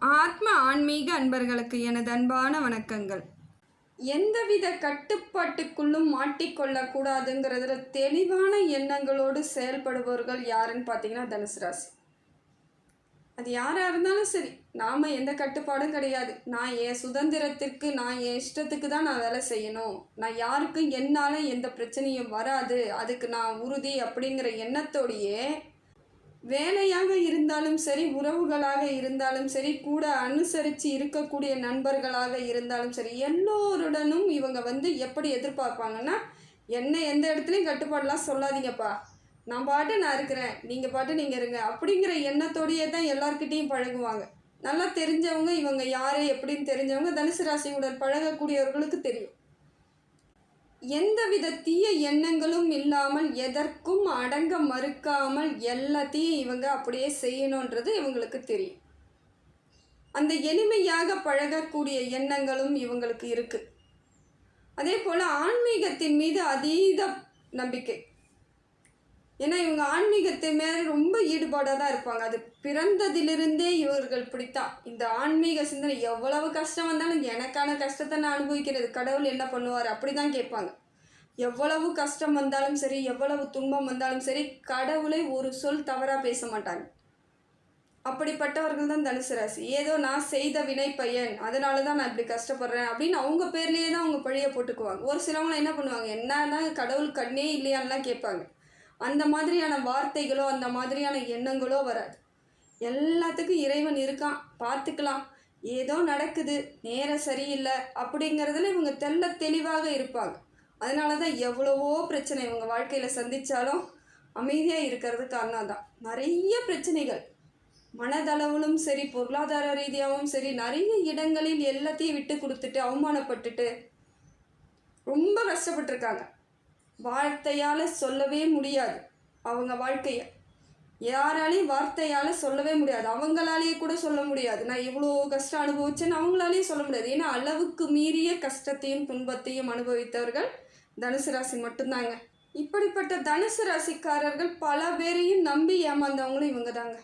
ஆத்ம ஆன்மீக அன்பர்களுக்கு எனது அன்பான வணக்கங்கள். எந்தவித கட்டுப்பாட்டுக்குள்ளும் மாட்டிக்கொள்ளக்கூடாதுங்கிறதுல தெளிவான எண்ணங்களோடு செயல்படுபவர்கள் யாருன்னு பார்த்தீங்கன்னா தனுசு ராசி. அது யாராக இருந்தாலும் சரி நாம் எந்த கட்டுப்பாடும் கிடையாது. நான் என் சுதந்திரத்திற்கு நான் என் இஷ்டத்துக்கு தான் நான் வேலை செய்யணும். நான் யாருக்கும் என்னால் எந்த பிரச்சனையும் வராது. அதுக்கு நான் உறுதி அப்படிங்கிற எண்ணத்தோடையே வேலையாக இருந்தாலும் சரி உறவுகளாக இருந்தாலும் சரி கூட அனுசரித்து இருக்கக்கூடிய நண்பர்களாக இருந்தாலும் சரி எல்லோருடனும் இவங்க வந்து எப்படி எதிர்பார்ப்பாங்கன்னா என்ன எந்த இடத்துலையும் கட்டுப்பாடெலாம் சொல்லாதீங்கப்பா. நான் பாட்டு நான் இருக்கிறேன் நீங்கள் பாட்டு நீங்கள் இருங்க அப்படிங்கிற எண்ணத்தோடையே தான் எல்லார்கிட்டேயும் பழகுவாங்க. நல்லா தெரிஞ்சவங்க இவங்க யார் எப்படின்னு தெரிஞ்சவங்க தனுசு ராசியுடன் பழகக்கூடியவர்களுக்கு தெரியும். எந்தவித தீய எண்ணங்களும் இல்லாமல் எதற்கும் அடங்க மறுக்காமல் எல்லாத்தையும் இவங்க அப்படியே செய்யணுன்றது இவங்களுக்கு தெரியும். அந்த எளிமையாக பழகக்கூடிய எண்ணங்களும் இவங்களுக்கு இருக்குது அதே போல் ஆன்மீகத்தின் மீது அதீத நம்பிக்கை. ஏன்னா இவங்க ஆன்மீகத்தை மேலே ரொம்ப ஈடுபாடாக தான் இருப்பாங்க. அது பிறந்ததிலிருந்தே இவர்கள் பிடித்தான் இந்த ஆன்மீக சிந்தனை எவ்வளவு கஷ்டம் வந்தாலும் எனக்கான கஷ்டத்தை நான் அனுபவிக்கிறது. கடவுள் என்ன பண்ணுவார்? அப்படி தான் கேட்பாங்க. எவ்வளவு கஷ்டம் வந்தாலும் சரி எவ்வளவு துன்பம் வந்தாலும் சரி கடவுளை ஒரு சொல் தவறாக பேச மாட்டாங்க. அப்படிப்பட்டவர்கள் தான் தனுசு ராசி. ஏதோ நான் செய்த வினை பையன் அதனால தான் நான் இப்படி கஷ்டப்படுறேன் அப்படின்னு அவங்க பேர்லேயே தான் அவங்க பழிய போட்டுக்குவாங்க. ஒரு சிலவங்க என்ன பண்ணுவாங்க? என்னன்னா கடவுள் கண்ணே இல்லையான்லாம் கேட்பாங்க. அந்த மாதிரியான வார்த்தைகளோ அந்த மாதிரியான எண்ணங்களோ வராது. எல்லாத்துக்கும் இறைவன் இருக்கான். பார்த்துக்கலாம். ஏதோ நடக்குது. நேரம் சரியில்லை அப்படிங்கிறதுல இவங்க தெல்ல தெளிவாக இருப்பாங்க. அதனால தான் எவ்வளவோ பிரச்சனை இவங்க வாழ்க்கையில் சந்தித்தாலும் அமைதியாக இருக்கிறது காரணம் தான். நிறைய பிரச்சனைகள். மனதளவிலும் சரி பொருளாதார ரீதியாகவும் சரி நிறைய இடங்களில் எல்லாத்தையும் விட்டு கொடுத்துட்டு அவமானப்பட்டுட்டு ரொம்ப கஷ்டப்பட்டிருக்காங்க. வார்த்தையால் சொல்லவே முடியாது. அவங்க வாழ்க்கையை. யாராலையும் வார்த்தையால் சொல்லவே முடியாது. அவங்களாலேயே கூட சொல்ல முடியாது. நான் இவ்வளோ கஷ்டம் அனுபவிச்சேன்னு அவங்களாலேயும் சொல்ல முடியாது. ஏன்னா அளவுக்கு மீறிய கஷ்டத்தையும் துன்பத்தையும் அனுபவித்தவர்கள் தனுசு ராசி மட்டும்தாங்க. இப்படிப்பட்ட தனுசு ராசிக்காரர்கள் பல பேரையும் நம்பி ஏமாந்தவங்களும் இவங்க தாங்க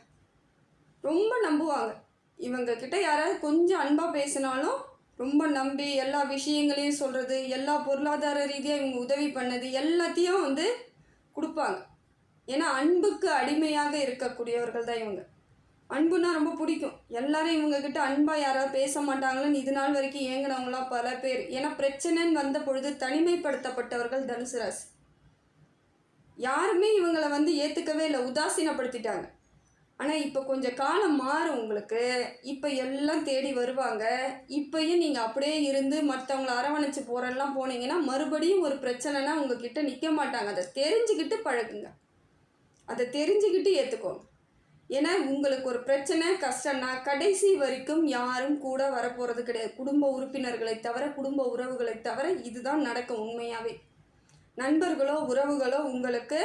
ரொம்ப நம்புவாங்க. இவங்க கிட்ட யாராவது கொஞ்சம் அன்பாக பேசினாலும் ரொம்ப நம்பி எல்லா விஷயங்களையும் சொல்கிறது எல்லா பொருளாதார ரீதியாக இவங்க உதவி பண்ணது எல்லாத்தையும் வந்து கொடுப்பாங்க. ஏன்னா அன்புக்கு அடிமையாக இருக்கக்கூடியவர்கள் தான் இவங்க. அன்புனா ரொம்ப பிடிக்கும். எல்லாரும் இவங்கக்கிட்ட அன்பாக யாராவது பேச மாட்டாங்களோன்னு இது நாள் வரைக்கும் ஏங்கினவங்களாம் பல பேர். ஏன்னா பிரச்சனைன்னு வந்த பொழுது தனிமைப்படுத்தப்பட்டவர்கள் தனுசு ராசி. யாருமே இவங்களை வந்து ஏற்றுக்கவே இல்லை உதாசீனப்படுத்திட்டாங்க. ஆனால் இப்போ கொஞ்சம் காலம் மாறும் உங்களுக்கு. இப்போ எல்லாம் தேடி வருவாங்க. இப்போயும் நீங்கள் அப்படியே இருந்து மற்றவங்கள அரவணைச்சு போகிறெல்லாம் போனீங்கன்னா மறுபடியும் ஒரு பிரச்சனைனா உங்ககிட்ட நிற்க மாட்டாங்க. அதை தெரிஞ்சுக்கிட்டு பழகுங்க. அதை தெரிஞ்சுக்கிட்டு ஏற்றுக்கோங்க ஏன்னா உங்களுக்கு ஒரு பிரச்சனை கஷ்டம்னா கடைசி வரைக்கும் யாரும் கூட வரப்போகிறது கிடையாது. குடும்ப உறுப்பினர்களை தவிர குடும்ப உறவுகளை தவிர இதுதான் நடக்கும் உண்மையாகவே நண்பர்களோ உறவுகளோ உங்களுக்கு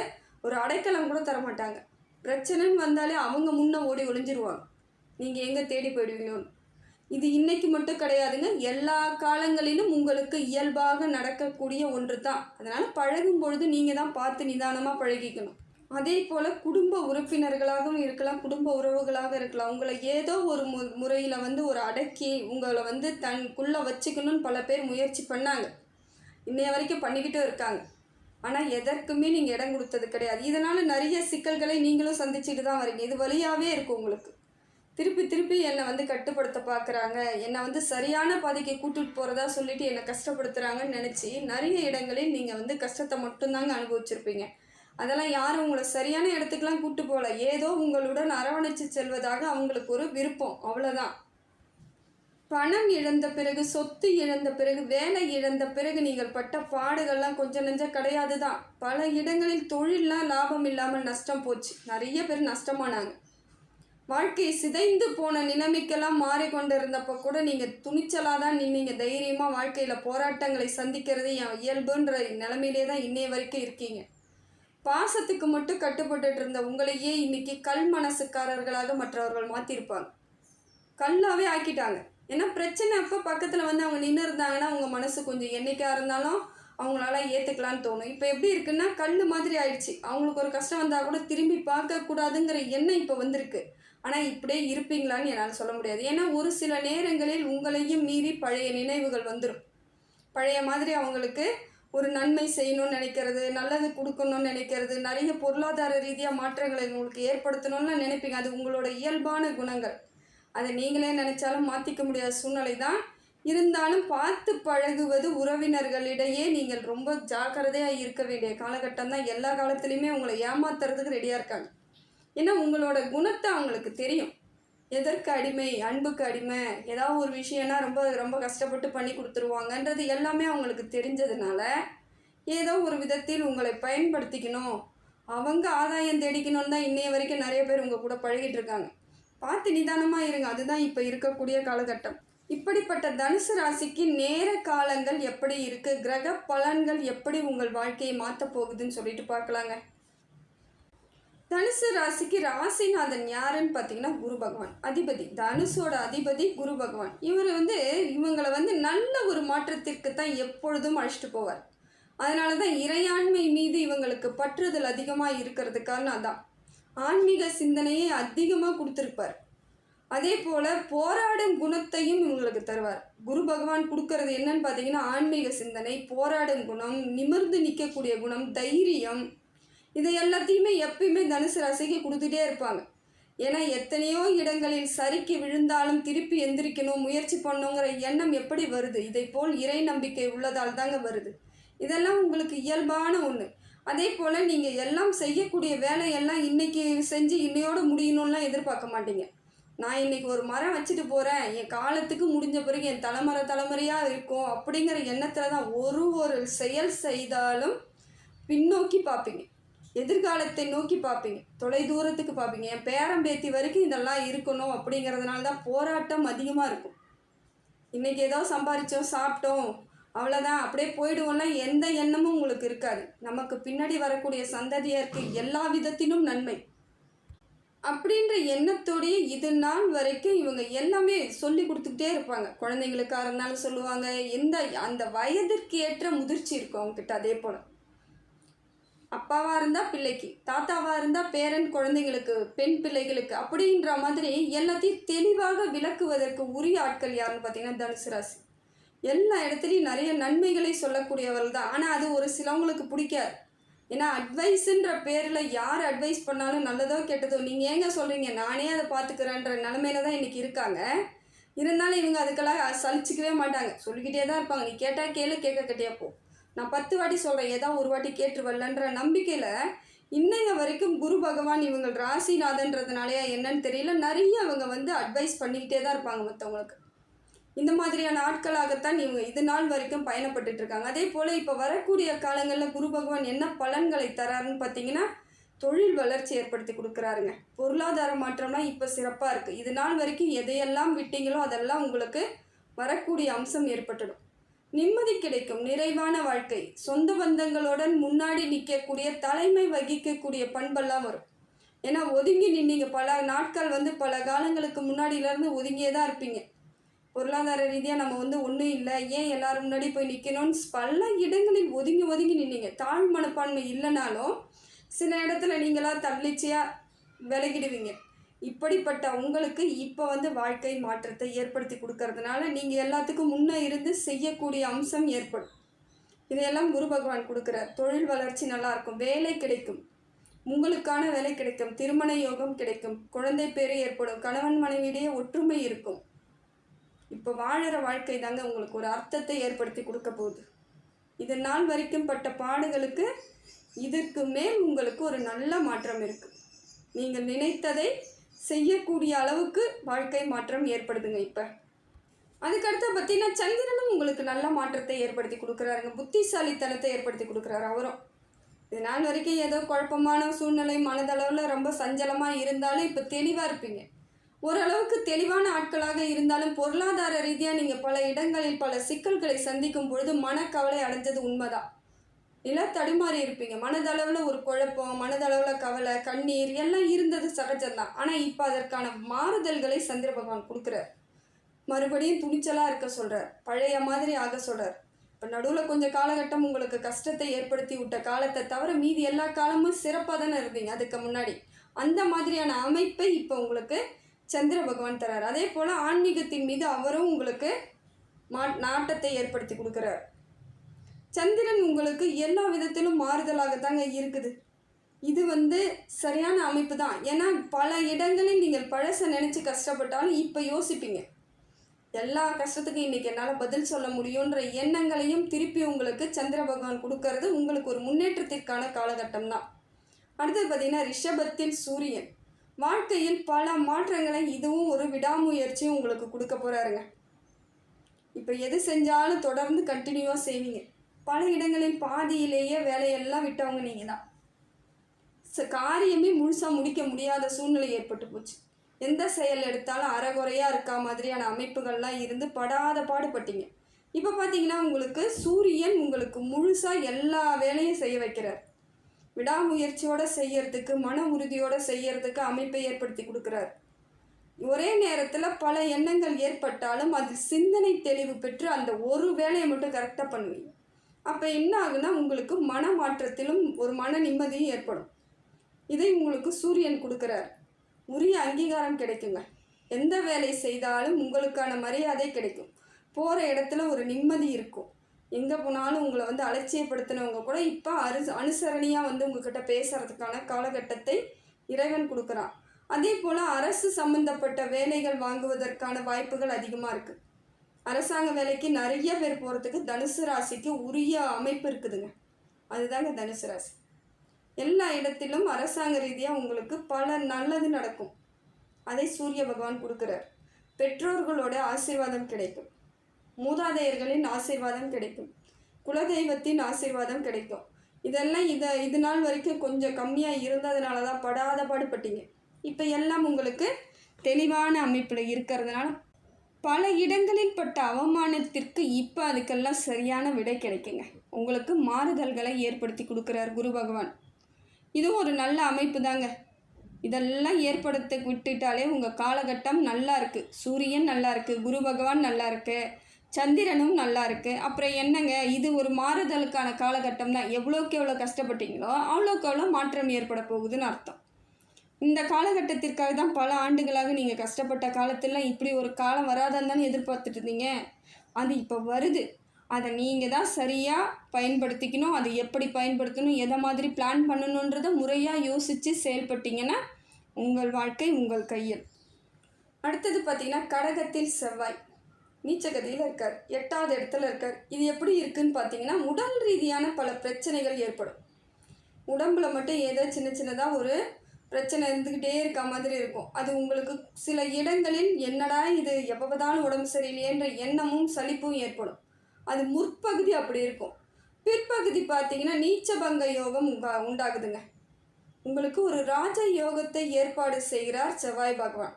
ஒரு அடைக்கலம் கூட தர மாட்டாங்க பிரச்சனைன்னு வந்தாலே அவங்க முன்னே ஓடி ஒளிஞ்சிருவாங்க. நீங்கள் எங்கே தேடி போயிடுவீங்களோன்னு இது இன்னைக்கு மட்டும் கிடையாதுங்க. எல்லா காலங்களிலும் உங்களுக்கு இயல்பாக நடக்கக்கூடிய ஒன்று தான் அதனால் பழகும் பொழுது நீங்கள் தான் பார்த்து நிதானமாக பழகிக்கணும். அதே போல் குடும்ப உறுப்பினர்களாகவும் இருக்கலாம் குடும்ப உறவுகளாக இருக்கலாம். உங்களை ஏதோ ஒரு மு முறையில் வந்து ஒரு அடக்கி உங்களை வந்து தனக்குள்ளே வச்சுக்கணும்னு பல பேர் முயற்சி பண்ணாங்க. இன்னைய வரைக்கும் பண்ணிக்கிட்டும் இருக்காங்க. ஆனால் எதற்குமே நீங்கள் இடம் கொடுத்தது கிடையாது. இதனால் நிறைய சிக்கல்களை நீங்களும் சந்திச்சுட்டு தான் வரீங்க. இது வழியாகவே இருக்கும் உங்களுக்கு. திருப்பி திருப்பி என்னை வந்து கட்டுப்படுத்த பார்க்குறாங்க என்னை வந்து சரியான பாதைக்கு கூட்டிகிட்டு போகிறதா சொல்லிட்டு என்னை கஷ்டப்படுத்துகிறாங்கன்னு நினச்சி நிறைய இடங்களில் நீங்கள் வந்து கஷ்டத்தை மட்டும்தாங்க அனுபவிச்சிருப்பீங்க. அதெல்லாம் யாரும் உங்களை சரியான இடத்துக்குலாம் கூட்டு போகல. ஏதோ உங்களுடன் அரவணைச்சு செல்வதாக அவங்களுக்கு ஒரு விருப்பம். அவ்வளோதான் பணம் இழந்த பிறகு சொத்து இழந்த பிறகு வேலை இழந்த பிறகு நீங்கள் பட்ட பாடுகள்லாம் கொஞ்சம் நெஞ்சம் கிடையாது தான் பல இடங்களில் தொழிலெலாம் லாபம் இல்லாமல் நஷ்டம் போச்சு. நிறைய பேர் நஷ்டமானாங்க. வாழ்க்கை சிதைந்து போன நிலைமைக்கெல்லாம் மாறிக்கொண்டிருந்தப்போ கூட நீங்கள் துணிச்சலாக தான் நின்னீங்க. தைரியமாக வாழ்க்கையில் போராட்டங்களை சந்திக்கிறது என் இயல்புன்ற நிலமையிலே தான் இன்னைய வரைக்கும் இருக்கீங்க. பாசத்துக்கு மட்டும் கட்டுப்பட்டுட்டு இருந்த உங்களையே இன்னைக்கு கல் மனசுக்காரர்களாக மற்றவர்கள் மாற்றிருப்பாங்க கல்லாவே ஆக்கிட்டாங்க. ஏன்னா பிரச்சனை அப்போ பக்கத்தில் வந்து அவங்க நின்று இருந்தாங்கன்னா அவங்க மனசு கொஞ்சம் என்றைக்காக இருந்தாலும் அவங்களால ஏற்றுக்கலான்னு தோணும். இப்போ எப்படி இருக்குன்னா கல் மாதிரி ஆயிடுச்சு. அவங்களுக்கு ஒரு கஷ்டம் வந்தால் கூட திரும்பி பார்க்கக்கூடாதுங்கிற எண்ணம் இப்போ வந்திருக்கு. ஆனால் இப்படியே இருப்பீங்களான்னு என்னால் சொல்ல முடியாது. ஏன்னா ஒரு சில நேரங்களில் உங்களையும் மீறி பழைய நினைவுகள் வந்துடும் பழைய மாதிரி அவங்களுக்கு ஒரு நன்மை செய்யணும்னு நினைக்கிறது நல்லது கொடுக்கணும்னு நினைக்கிறது நிறைய பொருளாதார ரீதியாக மாற்றங்களை உங்களுக்கு ஏற்படுத்தணும்னு நினைப்பீங்க. அது உங்களோட இயல்பான குணங்கள். அதை நீங்களே நினைச்சாலும் மாற்றிக்க முடியாத சூழ்நிலை தான் இருந்தாலும் பார்த்து பழகுவது உறவினர்களிடையே நீங்கள் ரொம்ப ஜாக்கிரதையாக இருக்க வேண்டிய காலகட்டம் தான் எல்லா காலத்துலேயுமே உங்களை ஏமாத்துறதுக்கு ரெடியாக இருக்காங்க. ஏன்னா உங்களோட குணத்தை அவங்களுக்கு தெரியும். எதற்கு அடிமை அன்புக்கு அடிமை ஏதாவது ஒரு விஷயம்னா ரொம்ப ரொம்ப கஷ்டப்பட்டு பண்ணி கொடுத்துருவாங்கன்றது எல்லாமே அவங்களுக்கு தெரிஞ்சதுனால ஏதோ ஒரு விதத்தில் உங்களை பயன்படுத்திக்கணும். அவங்க ஆதாயம் தேடிக்கணும்னு தான் இன்னைய வரைக்கும் நிறைய பேர் உங்கள் கூட பழகிட்டு இருக்காங்க. பார்த்து நிதானமாக இருங்க. அதுதான் இப்போ இருக்கக்கூடிய காலகட்டம். இப்படிப்பட்ட தனுசு ராசிக்கு நேர காலங்கள் எப்படி இருக்கு? கிரக பலன்கள் எப்படி உங்கள் வாழ்க்கையை மாற்றப் போகுதுன்னு சொல்லிட்டு பார்க்கலாங்க. தனுசு ராசிக்கு ராசிநாதன் யாருன்னு பார்த்தீங்கன்னா குரு பகவான். அதிபதி. தனுசோட அதிபதி குரு பகவான். இவர் வந்து இவங்களை வந்து நல்ல ஒரு மாற்றத்திற்கு தான் எப்பொழுதும் அழைச்சிட்டு போவார். அதனால தான் இறையாண்மை மீது இவங்களுக்கு பற்றுதல் அதிகமாக இருக்கிறது காரணம் அதான். ஆன்மீக சிந்தனையை அதிகமாக கொடுத்துருப்பார். அதே போல் போராடும் குணத்தையும் இவங்களுக்கு தருவார். குரு பகவான் கொடுக்கறது என்னன்னு பார்த்தீங்கன்னா ஆன்மீக சிந்தனை போராடும் குணம் நிமிர்ந்து நிற்கக்கூடிய குணம் தைரியம். இதை எல்லாத்தையுமே எப்பயுமே தனுசு ராசிக்கு கொடுத்துட்டே இருப்பாங்க. ஏன்னா எத்தனையோ இடங்களில் சறுக்கி விழுந்தாலும் திருப்பி எந்திரிக்கணும் முயற்சி பண்ணுங்கிற எண்ணம் எப்படி வருது? இதை போல் இறை நம்பிக்கை உள்ளதால் தாங்க வருது. இதெல்லாம் உங்களுக்கு இயல்பான ஒன்று அதே போல் நீங்கள் எல்லாம் செய்யக்கூடிய வேலையெல்லாம் இன்னைக்கு செஞ்சு இன்னையோடு முடியணும்லாம் எதிர்பார்க்க மாட்டீங்க. நான் இன்றைக்கி ஒரு மரம் வச்சுட்டு போகிறேன் என் காலத்துக்கு முடிஞ்ச பிறகு என் தலைமுறை தலைமுறையாக இருக்கும் அப்படிங்கிற எண்ணத்தில் தான் ஒரு ஒரு செயல் செய்தாலும் பின்னோக்கி பார்ப்பீங்க. எதிர்காலத்தை நோக்கி பார்ப்பீங்க. தொலை தூரத்துக்கு பார்ப்பீங்க. என் பேரம்பேத்தி வரைக்கும் இதெல்லாம் இருக்கணும் அப்படிங்கிறதுனால தான் போராட்டம் அதிகமாக இருக்கும். இன்றைக்கி ஏதோ சம்பாரித்தோம் சாப்பிட்டோம் அவ்வளோதான் அப்படியே போயிடுவோம்னா எந்த எண்ணமும் உங்களுக்கு இருக்காது. நமக்கு பின்னாடி வரக்கூடிய சந்ததியருக்கு எல்லா விதத்திலும் நன்மை. அப்படின்ற எண்ணத்தோடயே இது நாள் வரைக்கும் இவங்க எல்லாமே சொல்லி கொடுத்துக்கிட்டே இருப்பாங்க. குழந்தைங்களுக்காக இருந்தாலும் சொல்லுவாங்க. எந்த அந்த வயதிற்கு ஏற்ற முதிர்ச்சி இருக்கும் அவங்கக்கிட்ட அதே போல். அப்பாவாக இருந்தால் பிள்ளைக்கு தாத்தாவாக இருந்தால் பேரன் குழந்தைங்களுக்கு பெண் பிள்ளைகளுக்கு அப்படின்ற மாதிரி எல்லாத்தையும் தெளிவாக விளக்குவதற்கு உரிய ஆட்கள் யாருன்னு பார்த்தீங்கன்னா தனுசு ராசி. எல்லா இடத்துலையும் நிறைய நன்மைகளை சொல்லக்கூடியவர்கள் தான். ஆனால் அது ஒரு சிலவங்களுக்கு பிடிக்காது. ஏன்னா அட்வைஸுன்ற பேரில் யார் அட்வைஸ் பண்ணாலும் நல்லதோ கெட்டதோ நீங்கள் ஏங்க சொல்கிறீங்க நானே அதை பார்த்துக்கிறேன்ற நிலமையில தான் இன்றைக்கி இருக்காங்க. இருந்தாலும் இவங்க அதுக்கெல்லாம் சலிச்சிக்கவே மாட்டாங்க. சொல்லிக்கிட்டே தான் இருப்பாங்க. நீ கேட்டால் கேளு கேட்க கட்டியா போ. நான் பத்து வாட்டி சொல்கிறேன் ஏதோ ஒரு வாட்டி கேட்டு வரலன்ற நம்பிக்கையில் இன்னைய வரைக்கும் குரு பகவான் இவங்க ராசிநாதன்றதுனாலயா என்னன்னு தெரியல. நிறைய அவங்க வந்து அட்வைஸ் பண்ணிக்கிட்டே தான் இருப்பாங்க மற்றவங்களுக்கு இந்த மாதிரியான ஆட்களாகத்தான் இவங்க இது நாள் வரைக்கும் பயணப்பட்டுட்டு இருக்காங்க. அதே போல் இப்போ வரக்கூடிய காலங்களில் குரு பகவான் என்ன பலன்களை தராருன்னு பார்த்தீங்கன்னா தொழில் வளர்ச்சி ஏற்படுத்தி கொடுக்குறாருங்க. பொருளாதார மாற்றம்லாம் இப்போ சிறப்பாக இருக்குது இது நாள் வரைக்கும் எதையெல்லாம் விட்டீங்களோ அதெல்லாம் உங்களுக்கு வரக்கூடிய அம்சம் ஏற்பட்டுடும். நிம்மதி கிடைக்கும். நிறைவான வாழ்க்கை. சொந்த பந்தங்களுடன் முன்னாடி நிற்கக்கூடிய தலைமை வகிக்கக்கூடிய பண்பெல்லாம் வரும். ஏன்னா ஒதுங்கி நின்னீங்க. பல நாட்கள் வந்து பல காலங்களுக்கு முன்னாடியிலேருந்து ஒதுங்கியே தான் இருப்பீங்க. பொருளாதார ரீதியாக நம்ம வந்து ஒன்றும் இல்லை. ஏன் எல்லோரும் முன்னாடி போய் நிற்கணும்னு பல இடங்களில் ஒதுங்கி ஒதுங்கி நின்னீங்க. தாழ் மனப்பான்மை இல்லைனாலும் சில இடத்துல நீங்களாக தள்ளிச்சியாக விலகிடுவீங்க. இப்படிப்பட்ட உங்களுக்கு இப்போ வந்து வாழ்க்கை மாற்றத்தை ஏற்படுத்தி கொடுக்கறதுனால நீங்கள் எல்லாத்துக்கும் முன்னே இருந்து செய்யக்கூடிய அம்சம் ஏற்படும். இதையெல்லாம் குரு பகவான் கொடுக்குறார். தொழில் வளர்ச்சி நல்லாயிருக்கும் வேலை கிடைக்கும். உங்களுக்கான வேலை கிடைக்கும். திருமண யோகம் கிடைக்கும். குழந்தை பேரு ஏற்படும். கணவன் மனைவியிடையே ஒற்றுமை இருக்கும். இப்போ வாழற வாழ்க்கை தாங்க உங்களுக்கு ஒரு அர்த்தத்தை ஏற்படுத்தி கொடுக்க போகுது. இது நாள் வரைக்கும் பட்ட பாடுகளுக்கு இதற்கு மேல் உங்களுக்கு ஒரு நல்ல மாற்றம் இருக்குது நீங்கள் நினைத்ததை செய்யக்கூடிய அளவுக்கு வாழ்க்கை மாற்றம் ஏற்படுதுங்க இப்போ. அதுக்கடுத்து பார்த்தீங்கன்னா சந்திரனும் உங்களுக்கு நல்ல மாற்றத்தை ஏற்படுத்தி கொடுக்குறாருங்க. புத்திசாலித்தனத்தை ஏற்படுத்தி கொடுக்குறாரு அவரும். இது நாள் வரைக்கும் ஏதோ குழப்பமான சூழ்நிலை மனதளவில் ரொம்ப சஞ்சலமாக இருந்தாலும் இப்போ தெளிவாக இருப்பீங்க. ஓரளவுக்கு தெளிவான ஆட்களாக இருந்தாலும் பொருளாதார ரீதியாக நீங்கள் பல இடங்களில் பல சிக்கல்களை சந்திக்கும் பொழுது மனக்கவலை அடைஞ்சது உண்மைதான். நில தடுமாறி இருப்பீங்க. மனதளவில் ஒரு குழப்பம் மனதளவில் கவலை கண்ணீர் எல்லாம் இருந்தது சகஜம்தான். ஆனால் இப்போ அதற்கான மாறுதல்களை சந்திர பகவான் கொடுக்குறார். மறுபடியும் துணிச்சலாக இருக்க சொல்கிறார் பழைய மாதிரி ஆக சொல்கிறார் இப்போ நடுவில் கொஞ்சம் காலகட்டம் உங்களுக்கு கஷ்டத்தை ஏற்படுத்தி விட்ட காலத்தை தவிர மீதி எல்லா காலமும் சிறப்பாக தானே இருந்தீங்க. அதுக்கு முன்னாடி அந்த மாதிரியான அமைப்பை இப்போ உங்களுக்கு சந்திர பகவான் தரார். அதே போல் ஆன்மீகத்தின் மீது அவரும் உங்களுக்கு மா நாட்டத்தை ஏற்படுத்தி கொடுக்குறார். சந்திரன் உங்களுக்கு எல்லா விதத்திலும் மாறுதலாகத்தாங்க இருக்குது. இது வந்து சரியான அமைப்பு தான். ஏன்னா பல இடங்களில் நீங்கள் பழசை நினச்சி கஷ்டப்பட்டாலும் இப்போ யோசிப்பீங்க. எல்லா கஷ்டத்துக்கும் இன்றைக்கி என்னால் பதில் சொல்ல முடியுன்ற எண்ணங்களையும் திருப்பி உங்களுக்கு சந்திர பகவான் கொடுக்கறது உங்களுக்கு ஒரு முன்னேற்றத்திற்கான காலகட்டம் தான். அடுத்தது பார்த்திங்கன்னா ரிஷபத்தில் சூரியன். வாழ்க்கையில் பல மாற்றங்களை இதுவும் ஒரு விடாமுயற்சியும் உங்களுக்கு கொடுக்க போகிறாருங்க இப்போ எது செஞ்சாலும் தொடர்ந்து கண்டினியூவாக செய்வீங்க. பல இடங்களில் பாதியிலேயே வேலையெல்லாம் விட்டவங்க நீங்கள் தான் ச காரியமே முழுசாக முடிக்க முடியாத சூழ்நிலை ஏற்பட்டு போச்சு. எந்த செயல் எடுத்தாலும் அறகுறையாக இருக்கா மாதிரியான அமைப்புகள்லாம் இருந்து படாத பாடுபட்டீங்க. இப்போ பார்த்தீங்கன்னா உங்களுக்கு சூரியன் உங்களுக்கு முழுசாக எல்லா வேலையும் செய்ய வைக்கிறார். விடாமுயற்சியோடு செய்யறதுக்கு மன உறுதியோடு செய்யறதுக்கு அமைப்பை ஏற்படுத்தி கொடுக்குறார். ஒரே நேரத்தில் பல எண்ணங்கள் ஏற்பட்டாலும் அது சிந்தனை தெளிவு பெற்று அந்த ஒரு வேலையை மட்டும் கரெக்டாக பண்ணுவீங்க அப்போ என்ன ஆகுனா உங்களுக்கு மன மாற்றத்திலும் ஒரு மன நிம்மதியும் ஏற்படும். இதை உங்களுக்கு சூரியன் கொடுக்குறார். உரிய அங்கீகாரம் கிடைக்குங்க. எந்த வேலை செய்தாலும் உங்களுக்கான மரியாதை கிடைக்கும். போகிற இடத்துல ஒரு நிம்மதி இருக்கும். எங்கே போனாலும் உங்களை வந்து அலட்சியப்படுத்தினவங்க கூட இப்போ அரு அனுசரணையாக வந்து உங்ககிட்ட பேசுகிறதுக்கான காலகட்டத்தை இறைவன் கொடுக்குறான். அதே போல் அரசு சம்மந்தப்பட்ட வேலைகள் வாங்குவதற்கான வாய்ப்புகள் அதிகமாக இருக்குது அரசாங்க வேலைக்கு நிறைய பேர் போகிறதுக்கு தனுசு ராசிக்கு உரிய அமைப்பு இருக்குதுங்க. அதுதாங்க தனுசு ராசி. எல்லா இடத்திலும் அரசாங்க ரீதியாக உங்களுக்கு பல நல்லது நடக்கும். அதை சூரிய பகவான் கொடுக்குறார். பெற்றோர்களோட ஆசீர்வாதம் கிடைக்கும். மூதாதையர்களின் ஆசீர்வாதம் கிடைக்கும். குலதெய்வத்தின் ஆசீர்வாதம் கிடைக்கும். இதெல்லாம் இதை இது நாள் வரைக்கும் கொஞ்சம் கம்மியாக இருந்ததுனால தான் படாத பாடுபட்டீங்க. இப்போ எல்லாம் உங்களுக்கு தெளிவான அமைப்பில் இருக்கிறதுனால பல இடங்களில் பட்ட அவமானத்திற்கு இப்போ அதுக்கெல்லாம் சரியான விடை கிடைக்குங்க. உங்களுக்கு மாறுதல்களை ஏற்படுத்தி கொடுக்குறார் குரு பகவான். இதுவும் ஒரு நல்ல அமைப்பு தாங்க இதெல்லாம் ஏற்படுத்த விட்டுட்டாலே உங்கள் காலகட்டம் நல்லா இருக்குது சூரியன் நல்லா இருக்குது குரு பகவான் நல்லா இருக்குது சந்திரனும் நல்லா இருக்கு. அப்புறம் என்னங்க? இது ஒரு மாறுதலுக்கான காலகட்டம் தான். எவ்வளோக்கு எவ்வளோ கஷ்டப்பட்டீங்களோ அவ்வளோக்கு அவ்வளோ மாற்றம் ஏற்பட போகுதுன்னு அர்த்தம். இந்த காலகட்டத்திற்காக தான் பல ஆண்டுகளாக நீங்கள் கஷ்டப்பட்ட காலத்தில் இப்படி ஒரு காலம் வராதான்னு தானே எதிர்பார்த்துட்டு இருந்தீங்க? அது இப்போ வருது. அதை நீங்கள் தான் சரியாக பயன்படுத்திக்கணும். அதை எப்படி பயன்படுத்தணும்? எதை மாதிரி பிளான் பண்ணணுன்றதை முறையாக யோசித்து செயல்பட்டீங்கன்னா உங்கள் வாழ்க்கை உங்கள் கையில். அடுத்தது பார்த்திங்கன்னா கடகத்தில் செவ்வாய். நீச்சகதியில் இருக்கார் எட்டாவது இடத்துல இருக்கார். இது எப்படி இருக்குன்னு பார்த்தீங்கன்னா உடல் ரீதியான பல பிரச்சனைகள் ஏற்படும். உடம்புல மட்டும் ஏதோ சின்ன சின்னதாக ஒரு பிரச்சனை இருந்துக்கிட்டே இருக்க மாதிரி இருக்கும். அது உங்களுக்கு சில இடங்களில் என்னடா இது எப்போ பார்த்தாலும் உடம்பு சரியில்லையன்ற எண்ணமும் சலிப்பும் ஏற்படும். அது முற்பகுதி அப்படி இருக்கும். பிற்பகுதி பார்த்தீங்கன்னா நீச்சபங்க யோகம் உங்கா உண்டாகுதுங்க. உங்களுக்கு ஒரு ராஜ யோகத்தை ஏற்பாடு செய்கிறார் செவ்வாய் பகவான்.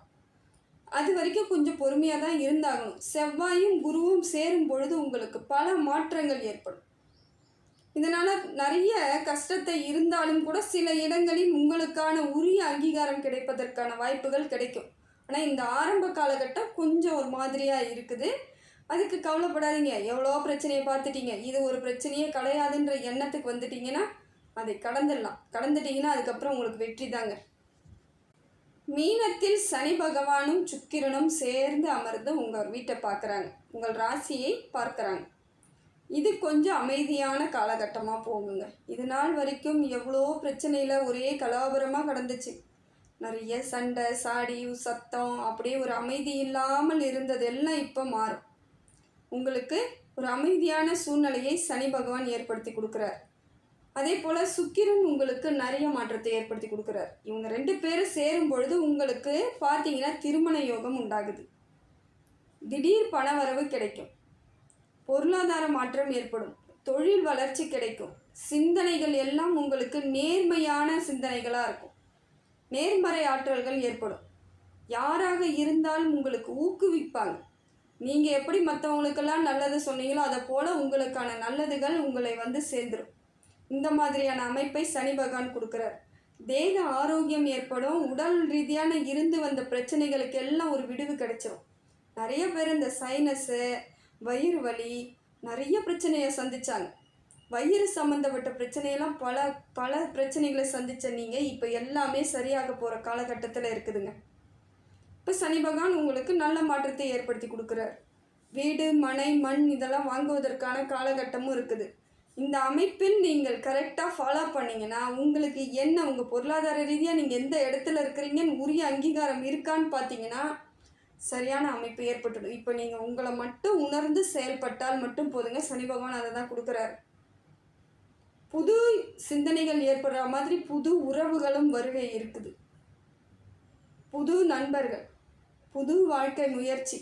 அது வரைக்கும் கொஞ்சம் பொறுமையாக தான் இருந்தாகணும். செவ்வாயும் குருவும் சேரும் பொழுது உங்களுக்கு பல மாற்றங்கள் ஏற்படும். இதனால் நிறைய கஷ்டத்தை இருந்தாலும் கூட சில இடங்களில் உங்களுக்கான உரிய அங்கீகாரம் கிடைப்பதற்கான வாய்ப்புகள் கிடைக்கும். ஆனால் இந்த ஆரம்ப காலகட்டம் கொஞ்சம் ஒரு மாதிரியாக இருக்குது. அதுக்கு கவலைப்படாதீங்க. எவ்வளோ பிரச்சனையை பார்த்துட்டீங்க. இது ஒரு பிரச்சனையே கிடையாதுன்ற எண்ணத்துக்கு வந்துட்டீங்கன்னா அதை கடந்துடலாம். கடந்துட்டிங்கன்னா அதுக்கப்புறம் உங்களுக்கு வெற்றி தாங்க. மீனத்தில் சனி பகவானும் சுக்கிரனும் சேர்ந்து அமர்ந்து உங்கள் வீட்டை பார்க்குறாங்க. உங்கள் ராசியை பார்க்குறாங்க. இது கொஞ்சம் அமைதியான காலகட்டமாக போகுங்க. இது நாள் வரைக்கும் எவ்வளோ பிரச்சனையில் ஒரே கலாபரமாக கடந்துச்சு. நிறைய சண்டை சாடி சத்தம் அப்படியே ஒரு அமைதி இல்லாமல் இருந்ததெல்லாம் இப்போ மாறும். உங்களுக்கு ஒரு அமைதியான சூழ்நிலையை சனி பகவான் ஏற்படுத்தி கொடுக்குறார். அதே போல் சுக்கிரன் உங்களுக்கு நிறைய மாற்றத்தை ஏற்படுத்தி கொடுக்குறார். இவங்க ரெண்டு பேரும் சேரும் பொழுது உங்களுக்கு பார்த்தீங்கன்னா திருமண யோகம் உண்டாகுது. திடீர் பணவரவு கிடைக்கும். பொருளாதார மாற்றம் ஏற்படும். தொழில் வளர்ச்சி கிடைக்கும். சிந்தனைகள் எல்லாம் உங்களுக்கு நேர்மையான சிந்தனைகளாக இருக்கும். நேர்மறை ஆற்றல்கள் ஏற்படும். யாராக இருந்தாலும் உங்களுக்கு ஊக்குவிப்பாங்க. நீங்கள் எப்படி மற்றவங்களுக்கெல்லாம் நல்லது சொன்னீங்களோ அதை போல் உங்களுக்கான நல்லதுகள் உங்களை வந்து சேர்ந்துடும் இந்த மாதிரியான அமைப்பை சனி பகவான் கொடுக்குறார். தேக ஆரோக்கியம் ஏற்படும். உடல் ரீதியான இருந்து வந்த பிரச்சனைகளுக்கு எல்லாம் ஒரு விடுவு கிடைச்சிரும். நிறைய பேர் இந்த சைனஸு வயிறு வலி நிறைய பிரச்சனையை சந்தித்தாங்க வயிறு சம்மந்தப்பட்ட பிரச்சனையெல்லாம் பல பல பிரச்சனைகளை சந்தித்த நீங்கள் இப்போ எல்லாமே சரியாக போகிற காலகட்டத்தில் இருக்குதுங்க. இப்போ சனி பகவான் உங்களுக்கு நல்ல மாற்றத்தை ஏற்படுத்தி கொடுக்குறார். வீடு மனை மண் இதெல்லாம் வாங்குவதற்கான காலகட்டமும் இருக்குது. இந்த அமைப்பில் நீங்கள் கரெக்டாக ஃபாலோ பண்ணீங்கன்னா உங்களுக்கு என்ன உங்கள் பொருளாதார ரீதியாக நீங்கள் எந்த இடத்துல இருக்கிறீங்கன்னு உரிய அங்கீகாரம் இருக்கான்னு பார்த்தீங்கன்னா சரியான அமைப்பு ஏற்பட்டுடும். இப்போ நீங்கள் உங்களை மட்டும் உணர்ந்து செயல்பட்டால் மட்டும் போதுங்க. சனி பகவான் அதை தான் கொடுக்குறாரு. புது சிந்தனைகள் ஏற்படுற மாதிரி புது உறவுகளும் வருகை இருக்குது. புது நண்பர்கள் புது வாழ்க்கை முயற்சி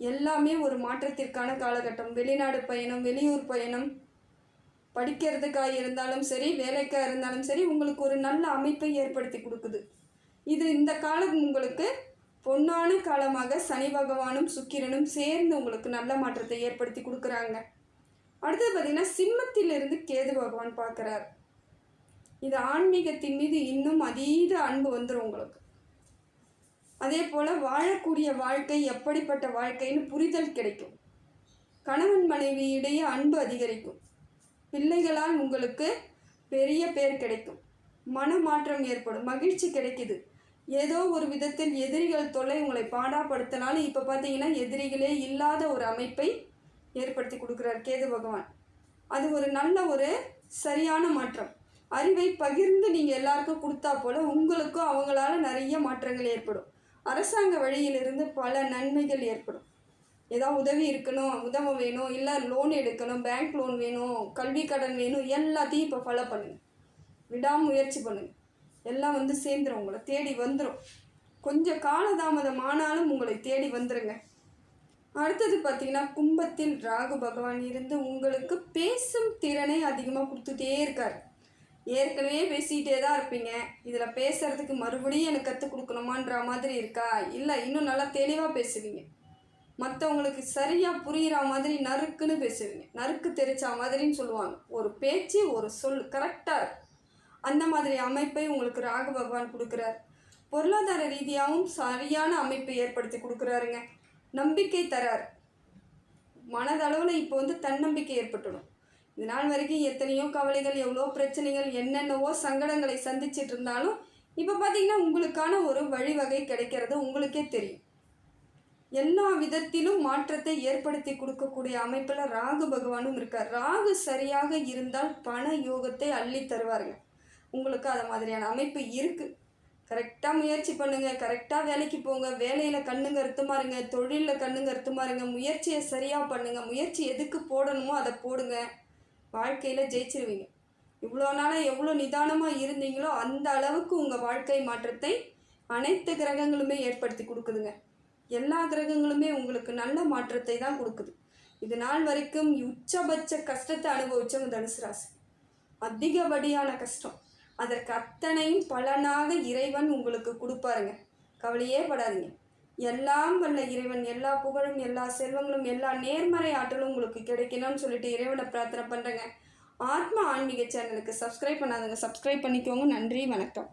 எல்லாமே ஒரு மாற்றத்திற்கான காலகட்டம். வெளிநாடு பயணம் வெளியூர் பயணம் படிக்கிறதுக்காக இருந்தாலும் சரி வேலைக்காக இருந்தாலும் சரி உங்களுக்கு ஒரு நல்ல அமைப்பை ஏற்படுத்தி கொடுக்குது. இது இந்த காலம் உங்களுக்கு பொன்னான காலமாக சனி பகவானும் சுக்கிரனும் சேர்ந்து உங்களுக்கு நல்ல மாற்றத்தை ஏற்படுத்தி கொடுக்குறாங்க. அடுத்தது பார்த்தீங்கன்னா சிம்மத்திலிருந்து கேது பகவான் பார்க்குறார். இது ஆன்மீகத்தின் மீது இன்னும் அதீத அன்பு வந்துடும் உங்களுக்கு. அதே போல் வாழக்கூடிய வாழ்க்கை எப்படிப்பட்ட வாழ்க்கைன்னு புரிதல் கிடைக்கும். கணவன் மனைவியிடையே அன்பு அதிகரிக்கும். பிள்ளைகளால் உங்களுக்கு பெரிய பேர் கிடைக்கும். மனமாற்றம் ஏற்படும். மகிழ்ச்சி கிடைக்குது. ஏதோ ஒரு விதத்தில் எதிரிகள் தொல்லை உங்களை பாடாப்படுத்தினாலும் இப்போ பார்த்தீங்கன்னா எதிரிகளே இல்லாத ஒரு அமைப்பை ஏற்படுத்தி கொடுக்குறார் கேது பகவான். அது ஒரு நல்ல ஒரு சரியான மாற்றம். அறிவை பகிர்ந்து நீங்கள் எல்லாருக்கும் கொடுத்தா போல் உங்களுக்கும் அவங்களால நிறைய மாற்றங்கள் ஏற்படும். அரசாங்க வழியிலிருந்து பல நன்மைகள் ஏற்படும். ஏதாவது உதவி இருக்கணும் உதவ வேணும் இல்லை லோன் எடுக்கணும் பேங்க் லோன் வேணும் கல்வி கடன் வேணும் எல்லாத்தையும் இப்போ ஃபாலோ பண்ணுங்கள் விடாமுயற்சி பண்ணுங்கள் எல்லாம் வந்து சேர்ந்துடும் உங்களை தேடி வந்துடும் கொஞ்சம் காலதாமதம் ஆனாலும் உங்களை தேடி வந்துடுங்க அடுத்தது பார்த்தீங்கன்னா கும்பத்தில் ராகு பகவான் இருந்து உங்களுக்கு பேசும் திறனை அதிகமாக கொடுத்துட்டே இருக்கார். ஏற்கனவே பேசிகிட்டே தான் இருப்பீங்க. இதில் பேசுகிறதுக்கு மறுபடியும் எனக்கு கற்றுக் கொடுக்கணுமான்ற மாதிரி இருக்கா? இல்லை இன்னும் நல்லா தெளிவாக பேசுவீங்க. மற்றவங்களுக்கு சரியாக புரிகிற மாதிரி நறுக்குன்னு பேசுவீங்க. நறுக்கு தெரிச்சா மாதிரின்னு சொல்லுவாங்க. ஒரு பேச்சு ஒரு சொல் கரெக்டாக அந்த மாதிரி அமைப்பை உங்களுக்கு ராகு பகவான் கொடுக்குறார். பொருளாதார ரீதியாகவும் சரியான அமைப்பை ஏற்படுத்தி கொடுக்குறாருங்க. நம்பிக்கை தரார். மனதளவில் இப்போ வந்து தன்னம்பிக்கை ஏற்பட்டுடும். இது நாள் வரைக்கும் எத்தனையோ கவலைகள் எவ்வளோ பிரச்சனைகள் என்னென்னவோ சங்கடங்களை சந்திச்சிட்டு இருந்தாலும் இப்போ பார்த்தீங்கன்னா உங்களுக்கான ஒரு வழிவகை கிடைக்கிறது உங்களுக்கே தெரியும். எல்லா விதத்திலும் மாற்றத்தை ஏற்படுத்தி கொடுக்கக்கூடிய அமைப்பில் ராகு பகவானும் இருக்கார். ராகு சரியாக இருந்தால் பண யோகத்தை அள்ளி தருவாருங்க. உங்களுக்கு அது மாதிரியான அமைப்பு இருக்குது கரெக்டாக முயற்சி பண்ணுங்கள் கரெக்டாக வேலைக்கு போங்க. வேலையில் கண்ணுங்க அறுத்துமா இருங்க. தொழிலில் கண்ணுங்க அறுத்துமா இருங்க. முயற்சியை சரியாக பண்ணுங்கள் முயற்சி எதுக்கு போடணுமோ அதை போடுங்க. வாழ்க்கையில் ஜெயிச்சிருவீங்க. இவ்வளோ நாளாக எவ்வளோ நிதானமாக இருந்தீங்களோ அந்த அளவுக்கு உங்கள் வாழ்க்கை மாற்றத்தை அனைத்து கிரகங்களுமே ஏற்படுத்தி கொடுக்குதுங்க. எல்லா கிரகங்களுமே உங்களுக்கு நல்ல மாற்றத்தை தான் கொடுக்குது. இது நாள் வரைக்கும் உச்சபட்ச கஷ்டத்தை அனுபவிச்சவங்க தனுசு ராசி. அதிகப்படியான கஷ்டம். அதற்கு அத்தனையும் பலனாக இறைவன் உங்களுக்கு கொடுப்பாருங்க. கவலையே படாதீங்க. எல்லாம் வல்ல இறைவன் எல்லா புகழும் எல்லா செல்வங்களும் எல்லா நேர்மறை ஆற்றலும் உங்களுக்கு கிடைக்கணும்னு சொல்லிட்டு இறைவனை பிரார்த்தனை பண்ணுறேங்க ஆத்மா ஆன்மீக சேனலுக்கு சப்ஸ்கிரைப் பண்ணாதவங்க சப்ஸ்கிரைப் பண்ணிக்கோங்க. நன்றி வணக்கம்.